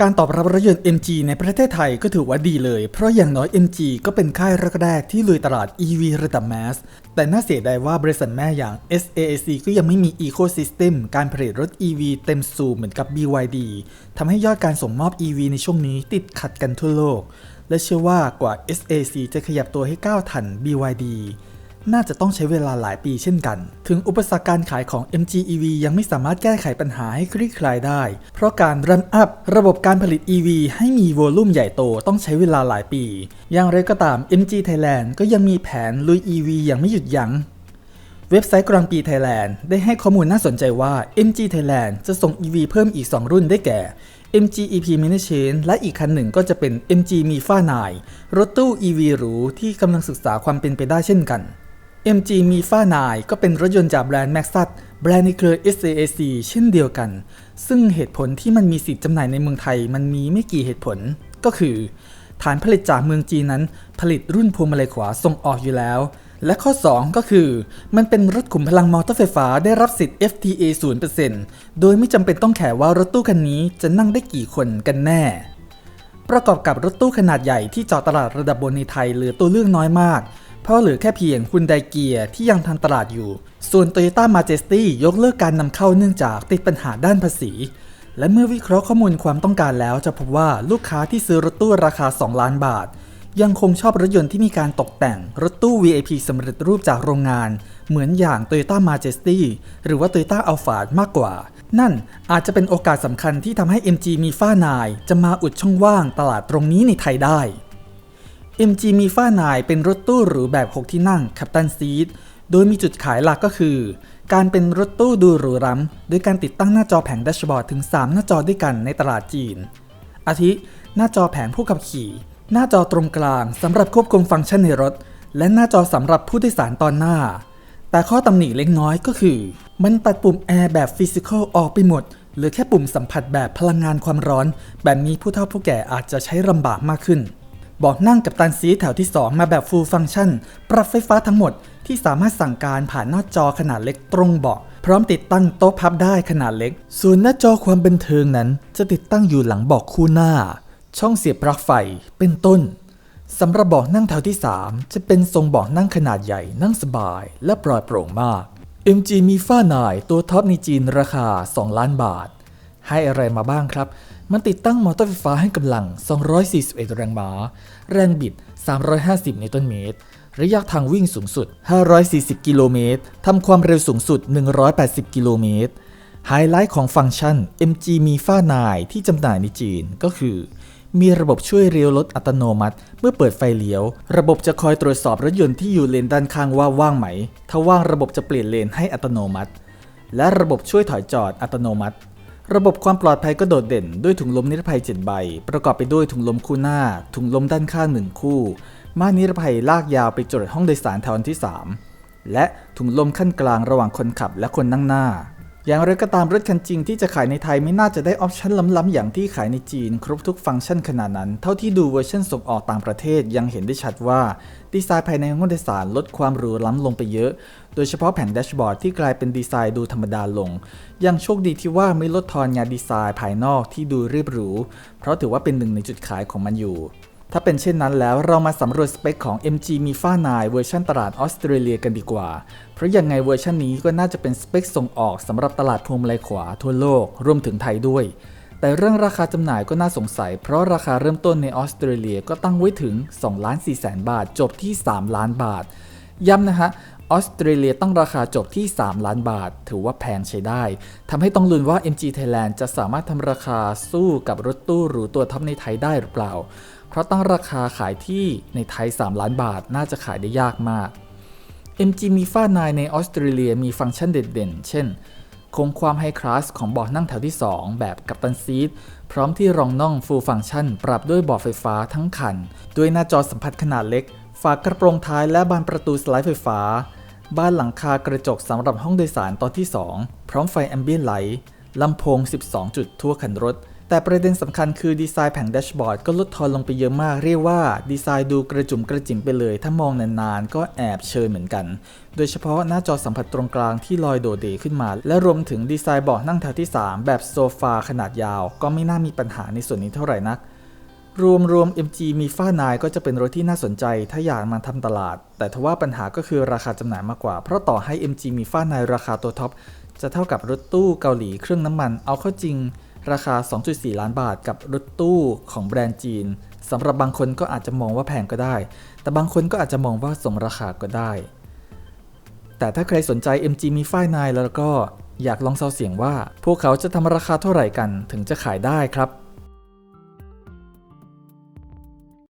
การตอบรับรถยนต์ MG ในประเทศไทยก็ถือว่าดีเลย เพราะอย่างน้อย MG ก็เป็นค่ายแรกๆที่ลุยตลาด EV ระดับแมส แต่น่าเสียดายว่าบริษัทแม่อย่าง SAIC ก็ยังไม่มี Ecosystem การผลิตรถ EV เต็มสูบเหมือนกับ BYD ทำให้ยอดการส่งมอบ EV ในช่วงนี้ติดขัดกันทั่วโลก และเชื่อว่ากว่า SAC จะขยับตัวให้ก้าวทัน BYD น่าจะต้องใช้เวลาหลายปีเช่นกัน ถึงอุปสรรคการขายของ MG EV ยังไม่สามารถแก้ไขปัญหาให้คลี่คลายได้ เพราะการรันอัพระบบการผลิต EV ให้มีโวลูมใหญ่โตต้องใช้เวลาหลายปี อย่างไรก็ตาม MG Thailand ก็ยังมีแผนลุย EV อย่างไม่หยุดยัง้งเว็บไซต์กลางปีไทยแลนด์ได้ให้ข้อมูลน่าสนใจว่า MG Thailand จะส่ง EV เพิ่มอีก 2 รุ่นได้แก่ MG EP Mini Chain และอีกคันหนึ่งก็จะเป็น MG Mifa 9รถตู้ EV หรูที่กำลังศึกษาความเป็นไปได้เช่นกัน MG Mifa 9ก็เป็นรถยนต์จากแบรนด์ Maxus แบรนด์ในเครือ SAAC เช่นเดียวกัน ซึ่งเหตุผลที่มันมีสิทธิ์จำหน่ายในเมืองไทยมันมีไม่กี่เหตุผล ก็คือ ฐานผลิตจากเมืองจีนนั้น ผลิตรุ่นพวงมาลัยขวาส่งออกอยู่แล้ว และข้อ 2 ก็คือ มันเป็นรถขุมพลังมอเตอร์ไฟฟ้าได้รับสิทธิ์ FTA 0%โดยไม่จำเป็นต้องแข่ว่ารถตู้คันนี้จะนั่งได้กี่คนกันแน่ประกอบกับรถตู้ขนาดใหญ่ที่จาะตลาดระดับบนในไทยเหลือตัวเลือกน้อยมาก เพราะเหลือแค่เพียงคุณไดเกียที่ยังทันตลาดอยู่ ส่วน Toyota Majesty ยกเลิกการนำเข้าเนื่องจากติดปัญหาด้านภาษี และเมื่อวิเคราะห์ข้อมูลความต้องการแล้วจะพบว่าลูกค้าที่ซื้อรถตู้ราคา 2 ล้านบาท ยังคงชอบรถยนต์ที่มีการตกแต่งรถตู้ VIP สำเร็จรูปจากโรงงาน เหมือนอย่าง Toyota Majesty หรือว่า Toyota Alphard มากกว่า นั่นอาจจะเป็นโอกาสสำคัญที่ทำให้ MG มีฟ้านาย จะมาอุดช่องว่างตลาดตรงนี้ในไทยได้ MG มีฟ้านายเป็นรถตู้หรูแบบ 6 ที่นั่งคั p ตันซีทโดยมีจุดขายหลักก็คือ การเป็นรถตู้ดูหรูหราโดยการติดตั้งหน้าจอแผงแดชบอร์ดถึง 3 หน้าจอด้วยกันในตลาดจีน อาทิ หน้าจอแผงผู้ขับขี่ หน้าจอตรงกลางสำหรับควบคุมฟังก์ชันในรถ และหน้าจอสำหรับผู้โดยสารตอนหน้า แต่ข้อตำหนิเล็กน้อยก็คือ มันตัดปุ่มแอร์แบบฟิสิกอลออกไปหมดเหลือแค่ปุ่มสัมผัสแบบพลังงานความร้อน แบบนี้ผู้เฒ่าผู้แก่อาจจะใช้ลำบากมากขึ้น บอกนั่งกับตันซีแถวที่ 2 มาแบบ full function ปรับไฟฟ้าทั้งหมดที่สามารถสั่งการผ่านหน้าจอขนาดเล็กตรงเบาะพร้อมติดตั้งโต๊ะพับได้ขนาดเล็ก ส่วนหน้าจอความบันเทิงนั้น จะติดตั้งอยู่หลังเบอกคู่หน้า ช่องเสียบปลั๊กไฟเป็นต้นสำหรับเบาะนั่งแถวที่ 3 จะเป็นทรงเบาะนั่งขนาดใหญ่นั่งสบายและปลอดโปร่งมาก MG มีฟ้าหน่ายตัวท็อปในจีนราคา 2 ล้านบาท ให้อะไรมาบ้างครับ มันติดตั้งมอเตอร์ไฟฟ้าให้กำลัง 241 แรงม้า แรงบิด 350 นิวตันเมตร ระยะทางวิ่งสูงสุด 540 กิโลเมตร ทำความเร็วสูงสุด 180 กิโลเมตร ไฮไลท์ของฟังก์ชัน MG มีฟ้านายที่จำหน่ายในจีนก็คือ มีระบบช่วยเลี้ยวรถอัตโนมัติ เมื่อเปิดไฟเลี้ยว ระบบจะคอยตรวจสอบรถยนต์ที่อยู่เลนด้านข้างว่าว่างไหม ถ้าว่างระบบจะเปลี่ยนเลนให้อัตโนมัติ และระบบช่วยถอยจอดอัตโนมัติ ระบบความปลอดภัยก็โดดเด่นด้วยถุงลมนิรภัย 7 ใบ ประกอบไปด้วยถุงลมคู่หน้า ถุงลมด้านข้าง 1 คู่ ม่านนิรภัยลากยาวไปจดห้องโดยสารแถวที่ 3 และถุงลมขั้นกลางระหว่างคนขับและคนนั่งหน้า อย่างไรก็ตามรถคันจริงที่จะขายในไทยไม่น่าจะได้ออปชั่นล้ำๆอย่างที่ขายในจีน ครบทุกฟังก์ชันขนาดนั้น เท่าที่ดูเวอร์ชันส่งออกต่างประเทศยังเห็นได้ชัดว่า ดีไซน์ภายในห้องโดยสารลดความหรูล้ำลงไปเยอะ โดยเฉพาะแผงแดชบอร์ดที่กลายเป็นดีไซน์ดูธรรมดาลง ยังโชคดีที่ว่าไม่ลดทอนงานดีไซน์ภายนอกที่ดูเรียบหรู เพราะถือว่าเป็นหนึ่งในจุดขายของมันอยู่ ถ้าเป็นเช่นนั้นแล้วเรามาสำรวจสเปคของ MG Mifa 9เวอร์ชันตลาดออสเตรเลียกันดีกว่า เพราะยังไงเวอร์ชันนี้ก็น่าจะเป็นสเปคส่งออกสำหรับตลาดพวงมาลัยขวาทั่วโลก รวมถึงไทยด้วย แต่เรื่องราคาจำหน่ายก็น่าสงสัย เพราะราคาเริ่มต้นในออสเตรเลียก็ตั้งไว้ถึง2ล้าน4แสนบาท จบที่ 3 ล้านบาท ย้ำนะฮะออสเตรเลียตั้งราคาจบที่ 3 ล้านบาท ถือว่าแพงใช้ได้ทำให้ต้องลุ้นว่า MG Thailand จะสามารถทำราคาสู้กับรถตู้หรูตัวท็อปในไทยได้หรือเปล่า เพราะตั้งราคาขายที่ในไทย 3 ล้านบาทน่าจะขายได้ยากมาก MG Mifa 9ในออสเตรเลียมีฟังก์ชันเด่นๆ เช่น คงความไฮคลาสของเบาะนั่งแถวที่ 2 แบบกัปตันซีทพร้อมที่รองน่องฟูลฟังก์ชัน ปรับด้วยเบาะไฟฟ้าทั้งคัน ด้วยหน้าจอสัมผัสขนาดเล็ก ฝากระโปรงท้ายและบานประตูสไลด์ไฟฟ้า บ้านหลังคากระจกสำหรับห้องโดยสารตอนที่ 2 พร้อมไฟแอมเบียนไลท์ลำโพง 12 จุดทั่วคันรถ แต่ประเด็นสำคัญคือดีไซน์แผงแดชบอร์ดก็ลดทอนลงไปเยอะมาก เรียกว่าดีไซน์ดูกระจุมกระจิ๋มไปเลย ถ้ามองนานๆ ก็แอบเชยเหมือนกัน โดยเฉพาะหน้าจอสัมผัสตรงกลางที่ลอยโดดเด่ขึ้นมา และรวมถึงดีไซน์เบาะนั่งแถวที่ 3 แบบโซฟาขนาดยาว ก็ไม่น่ามีปัญหาในส่วนนี้เท่าไหร่นัก รวมรวม MG มีฟ้านายก็จะเป็นรถที่น่าสนใจ ถ้าอยากมาทำตลาด แต่ทว่าปัญหาก็คือราคาจำหน่ายมากกว่า เพราะต่อให้ MG มีฟ้านายราคาตัวท็อปจะเท่ากับรถตู้เกาหลีเครื่องน้ำมัน เอาเข้าจริง ราคา 2.4 ล้านบาทกับรถตู้ของแบรนด์จีนสำหรับบางคนก็อาจจะมองว่าแพงก็ได้ แต่บางคนก็อาจจะมองว่าสมราคาก็ได้ แต่ถ้าใครสนใจ MG มีฝ้ายนายแล้วก็อยากลองเซาเสียงว่า พวกเขาจะทำราคาเท่าไหร่กันถึงจะขายได้ครับ